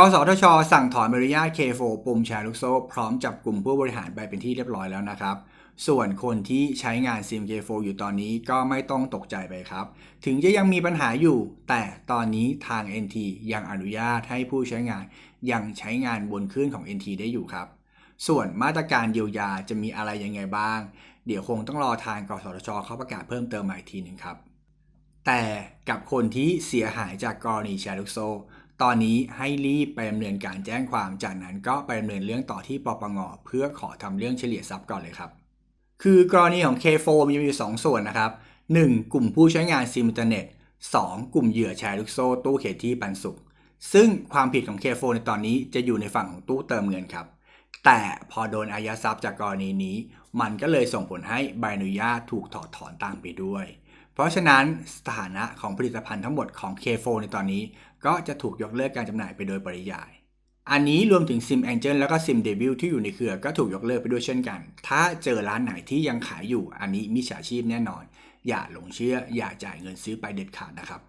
กสทช สั่งถอนใบอนุญาต K4 ปุ่มแชร์ลูกโซ่ พร้อมจับกลุ่มผู้บริหารไปเป็นที่เรียบร้อยแล้วนะครับ ส่วนคนที่ใช้งานซิม K4 อยู่ตอนนี้ก็ไม่ต้องตกใจไปครับ ถึงจะยังมีปัญหาอยู่ แต่ตอนนี้ทาง NT ยังอนุญาตให้ผู้ใช้งาน ยังใช้งานบนคลื่นของ NT ได้อยู่ครับ ส่วนมาตรการเยียวยาจะมีอะไรยังไงบ้าง เดี๋ยวคงต้องรอทางกสทชเขาประกาศเพิ่มเติมใหม่อีกทีหนึ่งครับแต่กับคนที่เสียหายจากกรณีแชร์ลูกโซ่ ตอนนี้ให้รีบไปดำเนินการแจ้งความจากนั้นก็ไปดำเนินเรื่องต่อที่ปปงเพื่อขอทำเรื่องเฉลี่ยทรัพย์ก่อนเลยครับ คือกรณีของ K4 มีอยู่ 2 ส่วนนะครับ 1. กลุ่มผู้ใช้งานซิมอินเทอร์เน็ต 2. กลุ่มเหยื่อแชร์ลูกโซ่ตู้เขตที่ปันสุข ซึ่งความผิดของ K4 ในตอนนี้จะอยู่ในฝั่งของตู้เติมเงินครับ แต่พอโดนอายัดทรัพย์จากกรณีนี้ มันก็เลยส่งผลให้ใบอนุญาตถูกถอดถอนตามไปด้วย เพราะฉะนั้นสถานะของผลิตภัณฑ์ทั้งหมดของ K4 ในตอนนี้ ก็จะถูกยกเลิกการจำหน่ายไปโดยปริยาย อันนี้รวมถึง Sim Angel แล้วก็ Sim Debut ที่อยู่ในเครือก็ถูกยกเลิกไปด้วยเช่นกัน ถ้าเจอร้านไหนที่ยังขายอยู่ อันนี้มิจฉาชีพแน่นอน อย่าหลงเชื่อ อย่าจ่ายเงินซื้อไปเด็ดขาดนะครับ